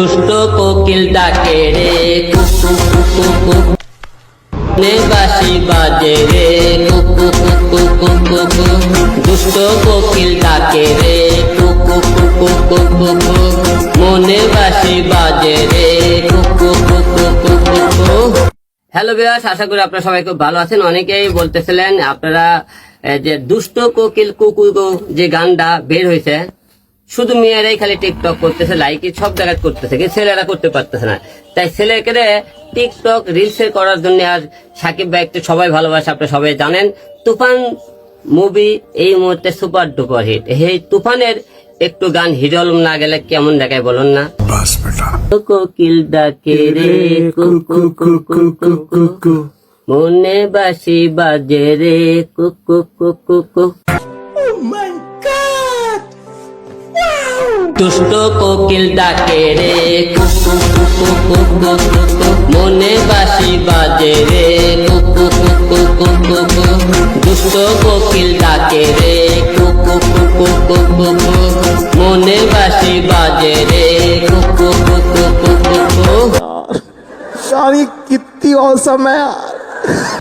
দুষ্ট কোকিল ডাকে রে, কুকু কুকু কুকু বাজে রে, কুকু কুকু কুকু দুষ্ট কোকিল ডাকে রে, কুকু কুকু কুকু মনে বাসি বাজে রে, কুকু কুকু কুকু হ্যালো বিয়াস আশা করি আপনারা সবাই খুব ভালো আছেন। অনেকেই বলতেছিলেন, আপনারা যে দুষ্ট কোকিল কুকু যে গানটা বের হয়েছে শুধু মেয়েরাই খালি টিকটক করতেছে লাইক সব জায়গায় করতেছে কিন্তু ছেলেরা করতে পারতেছে না। তাই ছেলেকে টিকটক রিলসের করার জন্য আর সাকিব ভাইকে সবাই ভালোবাসে আপনি সবাই জানেন। তুফান মুভি এই মুহূর্তে সুপার ডুপার হিট এই তুফানের একটু গান হিট না গেলে কেমন দেখায় বলুন না? কোকিল ডাকে রে মনে বাসি বাজে রে কুকু কুকু কুকু। দুষ্ট কোকিল ডাকে রে কুকু কুকু কুকু কুকু মনে বাসি বাজে রে কুকু কুকু কুকু কু দুষ্ট কোকিল ডাকে রে কুকু কুকু কুকু কু মনে বাসি বাজে রে কুকু কুকু কুকু কু यार ये कितनी औसम है यार